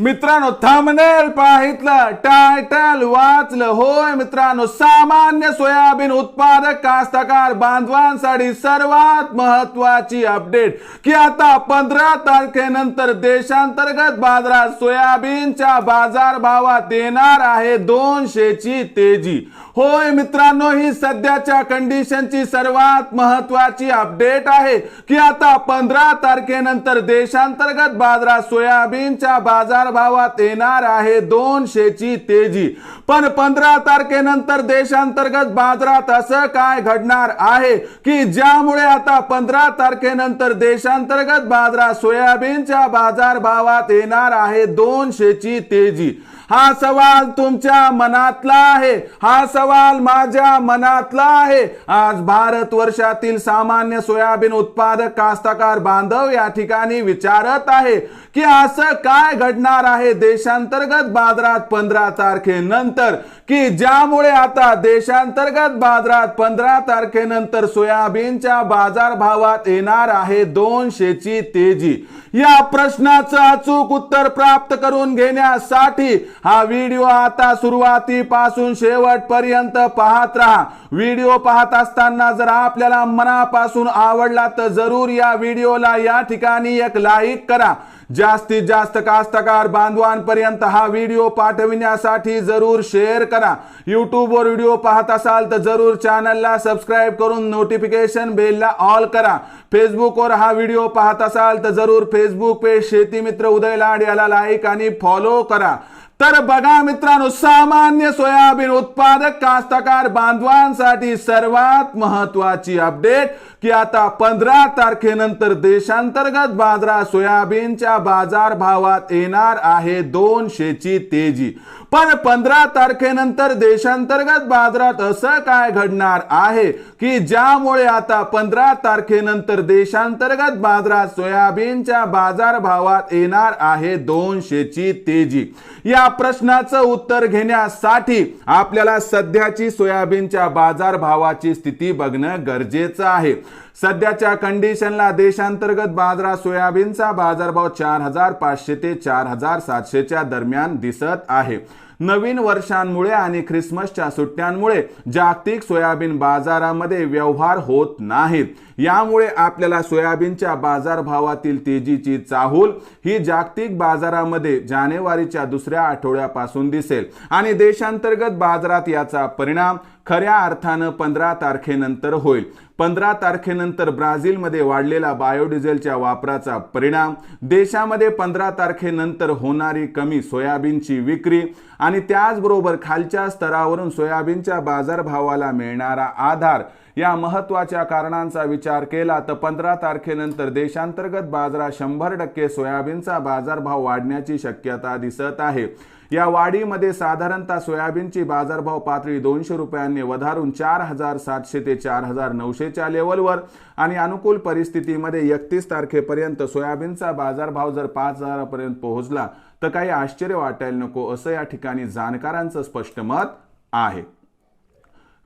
मित्रांनो थांबनेल पाहितलं टायटल वाचलं. होय मित्रांनो सामान्य सोयाबीन उत्पादक कास्तकार बांधवांसाठी सर्वात महत्वाची अपडेट की आता पंधरा तारखेनंतर देशांतर्गत बाजारात सोयाबीनच्या बाजार भावात येणार आहे दोनशेची तेजी. होय मित्रांनो ही सध्याच्या कंडिशनची सर्वात महत्वाची अपडेट आहे की आता पंधरा तारखेनंतर देशांतर्गत बाजारात सोयाबीनच्या बाजार भावात येणार आहे दोनशेची तेजी. पण पंधरा तारखेनंतर देशांतर्गत बाजारात असं काय घडणार आहे की ज्यामुळे आता पंधरा तारखेनंतर देशांतर्गत बाजारात सोयाबीनच्या बाजार भावात येणार आहे दोनशेची तेजी? हा सवाल तुमच्या मनातला आहे. हा सवाल माझ्या मनातला आहे. आज भारत वर्षातील सामान्य सोयाबीन उत्पादक कास्तकार बांधव या ठिकाणी विचारत आहे की असं काय घडणार आहे देशांतर्गत बाजारात पंधरा तारखेनंतर? की ज्यामुळे आता देशांतर्गत बाजारात पंधरा तारखेनंतर सोयाबीनच्या बाजार भावात येणार आहे दोनशेची तेजी? या प्रश्नाचं अचूक उत्तर प्राप्त करून घेण्यासाठी हा व्हिडिओ आता सुरुवातीपासून शेवटपर्यंत पाहत राहा. व्हिडिओ पाहत असताना जर आपल्याला मनापासून आवडला तर जरूर या व्हिडिओला या ठिकाणी एक लाईक करा. जास्तीत जास्त कास्तकार बांधवांपर्यंत हा व्हिडिओ पाठविण्यासाठी जरूर शेअर करा. यूट्यूबवर व्हिडिओ पाहत असाल तर जरूर चॅनलला सबस्क्राईब करून नोटिफिकेशन बेलला ऑल करा. फेसबुकवर हा व्हिडिओ पाहत असाल तर जरूर फेसबुक पेज शेती मित्र उदय लाड याला लाईक आणि फॉलो करा. तर बघा मित्रांनो सामान्य सोयाबीन उत्पादक कास्तकार बांधवांसाठी सर्वात महत्वाची अपडेट की आता पंधरा तारखेनंतर देशांतर्गत बाजारात सोयाबीनच्या बाजार भावात येणार आहे दोनशेची तेजी. पण पंधरा तारखेनंतर देशांतर्गत बाजारात असं काय घडणार आहे की ज्यामुळे आता पंधरा तारखेनंतर देशांतर्गत बाजारात सोयाबीनच्या बाजार भावात येणार आहे दोनशेची तेजी? या प्रश्नाचं उत्तर घेण्यासाठी आपल्याला सध्याची सोयाबीनच्या बाजार भावाची स्थिती बघणं गरजेचं आहे. सध्याच्या कंडिशनला देशांतर्गत बाजारात सोयाबीनचा बाजारभाव चार हजार पाचशे ते चार हजार सातशेच्या दरम्यान दिसत आहे. नवीन वर्षांमुळे आणि ख्रिसमसच्या सुट्ट्यांमुळे जागतिक सोयाबीन बाजारामध्ये व्यवहार होत नाहीत. यामुळे आपल्याला सोयाबीनच्या बाजारभावातील तेजीची चाहूल ही जागतिक बाजारामध्ये जानेवारीच्या दुसऱ्या आठवड्यापासून दिसेल. आणि देशांतर्गत बाजारात याचा परिणाम खऱ्या अर्थानं पंधरा तारखेनंतर होईल. पंधरा तारखेनंतर ब्राझीलमध्ये वाढलेला बायोडिझेलच्या वापराचा परिणाम देशामध्ये पंधरा तारखेनंतर होणारी कमी सोयाबीनची विक्री आणि त्याचबरोबर खालच्या स्तरावरून सोयाबीनच्या बाजारभावाला मिळणारा आधार या महत्त्वाच्या कारणांचा विचार केला तर पंधरा तारखेनंतर देशांतर्गत बाजारात शंभर टक्के सोयाबीनचा बाजारभाव वाढण्याची शक्यता दिसत आहे. या वाढीमध्ये साधारणतः सोयाबीनची बाजारभाव पातळी दोनशे रुपयांनी वधारून चार हजार सातशे ते चार हजार नऊशेच्या लेवलवर आणि अनुकूल परिस्थितीमध्ये एकतीस तारखेपर्यंत सोयाबीनचा बाजारभाव जर पाच हजारापर्यंत पोहोचला तर काही आश्चर्य वाटायला नको असं या ठिकाणी जाणकारांचं स्पष्ट मत आहे.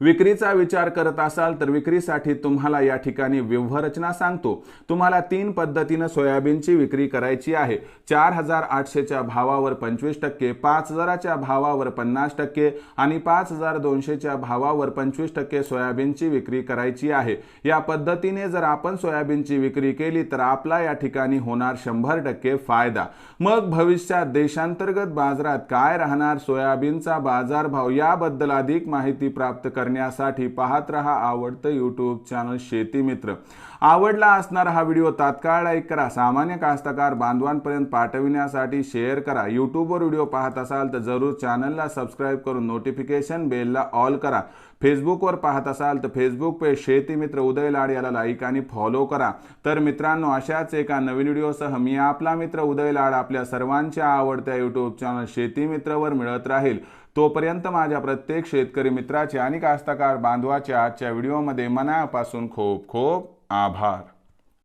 विक्रीचा विचार करत असाल तर विक्रीसाठी तुम्हाला या ठिकाणी व्यूहरचना सांगतो. तुम्हाला तीन पद्धतीनं सोयाबीनची विक्री करायची आहे. चार हजार आठशेच्या भावावर पंचवीस टक्के पाच हजाराच्या भावावर पन्नास टक्के आणि पाच हजार दोनशेच्या भावावर पंचवीस टक्के सोयाबीनची विक्री करायची आहे. या पद्धतीने जर आपण सोयाबीनची विक्री केली तर आपला या ठिकाणी होणार शंभर टक्के फायदा. मग भविष्यात देशांतर्गत बाजारात काय राहणार? सोयाबीनचा बाजारभाव याबद्दल अधिक माहिती प्राप्त करण्यासाठी पाहत रहा आवडतं यूट्यूब चॅनल शेती मित्र. आवडला असणारा हा व्हिडिओ तात्काळ लाईक करा. सामान्य कास्तकार बांधवांपर्यंत पाठविण्यासाठी शेअर करा. यूट्यूबवर व्हिडिओ पाहत असाल तर जरूर चॅनलला सबस्क्राईब करून नोटिफिकेशन बेलला ऑल करा. फेसबुकवर पाहत असाल तर फेसबुक पेज शेती मित्र उदय लाड याला लाईक आणि फॉलो करा. तर मित्रांनो अशाच एका नवीन व्हिडिओसह मी आपला मित्र उदय लाड आपल्या सर्वांच्या आवडत्या यूट्यूब चॅनल शेती मित्रवर मिळत राहील. तोपर्यंत माझ्या प्रत्येक शेतकरी मित्राचे आणि कास्तकार बांधवाच्या आजच्या व्हिडिओमध्ये मनापासून खूप खूप आभार.